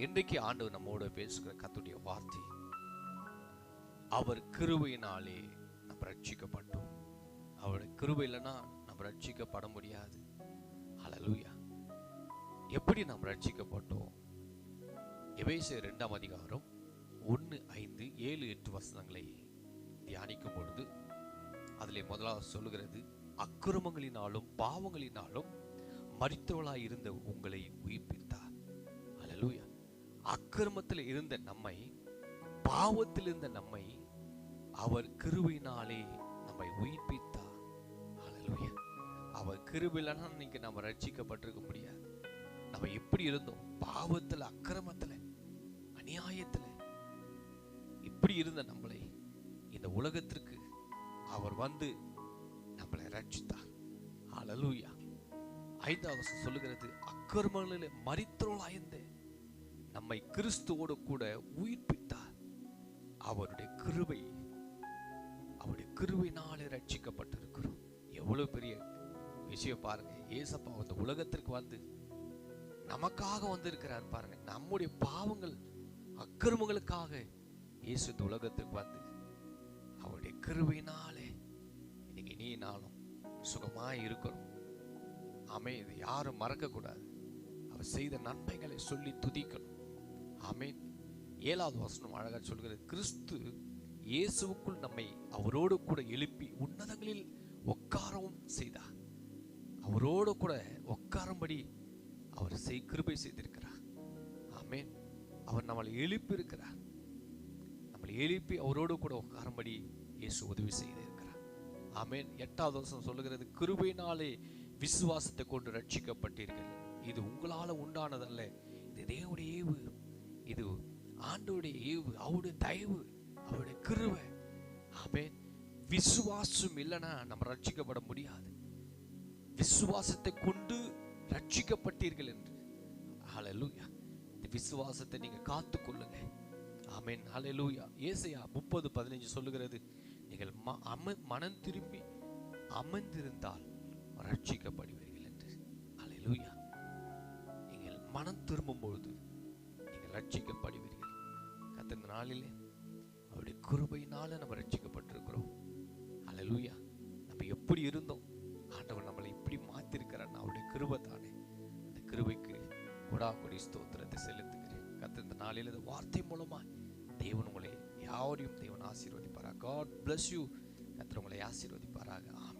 இன்றைக்கு ஆண்டவர் நம்மோட பேசுகிற கத்துடைய வார்த்தை. அவர் கிருபையினாலே நம்ம ரட்சிக்கப்பட்டோம் அவருடைய கிருபை இல்லைன்னா நம்ம ரட்சிக்கப்பட முடியாது. ஹalleluya எப்படி நாம் ரட்சிக்கப்பட்டோம் எபேசு ரெண்டாம் அதிகாரம் ஒன்று ஐந்து ஏழு எட்டு வசனங்களை தியானிக்கும் பொழுது அதில் முதலாவது சொல்லுகிறது அக்கிரமங்களினாலும் பாவங்களினாலும் மறித்தவளாய் இருந்த உங்களை உயிர்ப்பி அக்கிரமத்தில் இருந்த நம்மை பாவத்தில் இருந்த நம்மை அவர் கிருவினாலே நம்மை உயிர்ப்பித்தார். அல்லேலூயா அவர் கிருவிலன்னா இன்னைக்கு நம்ம ரட்சிக்கப்பட்டிருக்க முடியாது. நம்ம எப்படி இருந்தோம்? பாவத்துல அக்கிரமத்துல அநியாயத்துல. இப்படி இருந்த நம்மளை இந்த உலகத்திற்கு அவர் வந்து நம்மளை ரட்சித்தார். ஹalleluya ஐந்தாவது வசனம் சொல்லுகிறது அக்கிரமங்களிலே மரித்தோளாய்ந்த நம்மை கிறிஸ்துவோடு கூட உயிர்ப்பித்தார். அவருடைய கிருவை அவருடைய கிருவினாலே ரட்சிக்கப்பட்டிருக்கிறோம். எவ்வளவு பெரிய விஷயம் பாருங்க. ஏசப்பா இந்த உலகத்திற்கு வந்து நமக்காக வந்திருக்கிறார் பாருங்க. நம்முடைய பாவங்கள் அக்கிரமங்களுக்காக இயேசு இந்த உலகத்துக்கு வந்து அவருடைய கிருவினாலே இன்னைக்கு நீ நாளும் சுகமாய் இருக்கிறோம். ஆமே இது யாரும் மறக்க கூடாது அவர் செய்த நன்மைகளை சொல்லி துதிக்கணும். ஆமீன். ஏழாவது வசனம் அழகாக சொல்கிறது கிறிஸ்து இயேசுவுக்குள் நம்மை அவரோடு கூட எழுப்பி உன்னதங்களில் உட்காரவும் செய்தார். அவரோடு கூட உட்காரும்படி அவர் செய் கிருபை செய்திருக்கிறார். ஆமென். அவர் நம்மளை எழுப்பி இருக்கிறார் நம்மளை எழுப்பி அவரோடு கூட உட்காரும்படி இயேசு உதவி செய்திருக்கிறார். ஆமென். எட்டாவது வருஷம் சொல்லுகிறது கிருபையினாலே விசுவாசத்தை கொண்டு ரட்சிக்கப்பட்டீர்கள். இது உங்களால உண்டானதல்ல. இது தேவனுடைய இது ஆண்டோடைய ஈவு அவருடைய தயவு அவருடைய கிருவை ஆமென். விசுவாசம் இல்லைன்னா நம்ம ரட்சிக்கப்பட முடியாது. விசுவாசத்தை கொண்டு ரட்சிக்கப்பட்டீர்கள் என்று. ஹலலூயா இந்த விசுவாசத்தை நீங்கள் காத்து கொள்ளுங்க. ஆமேன். ஹலலூயா ஏசையா முப்பது பதினஞ்சு சொல்லுகிறது. நீங்கள் ம- அம மனம் திரும்பி அமர்ந்திருந்தால் ரட்சிக்கப்படுவீர்கள் என்று. ஹலலூயா நீங்கள் மனம் திரும்பும் பொழுது நீங்கள் ரட்சிக்கப்படுவீர்கள். நாளிலே அவருடைய கிருபையினால நம்ம ரட்சிக்கப்பட்டிருக்கிறோம் அலலூயா நம்ம எப்படி இருந்தோம்? ஆண்டவர் நம்மளை இப்படி மாத்திருக்கிறார். அவருடைய கிருபை தானே. அந்த கிருபைக்கு கொடா கொடி ஸ்தோத்திரத்தை செலுத்துகிறேன். கத்த இந்த நாளில் இந்த வார்த்தை மூலமா தேவன் உங்களை யாரையும் தேவன் ஆசீர்வதிப்பாரா காட் பிளஸ் யூ கத்திர உங்களை ஆசீர்வதிப்பாராக. ஆமாம்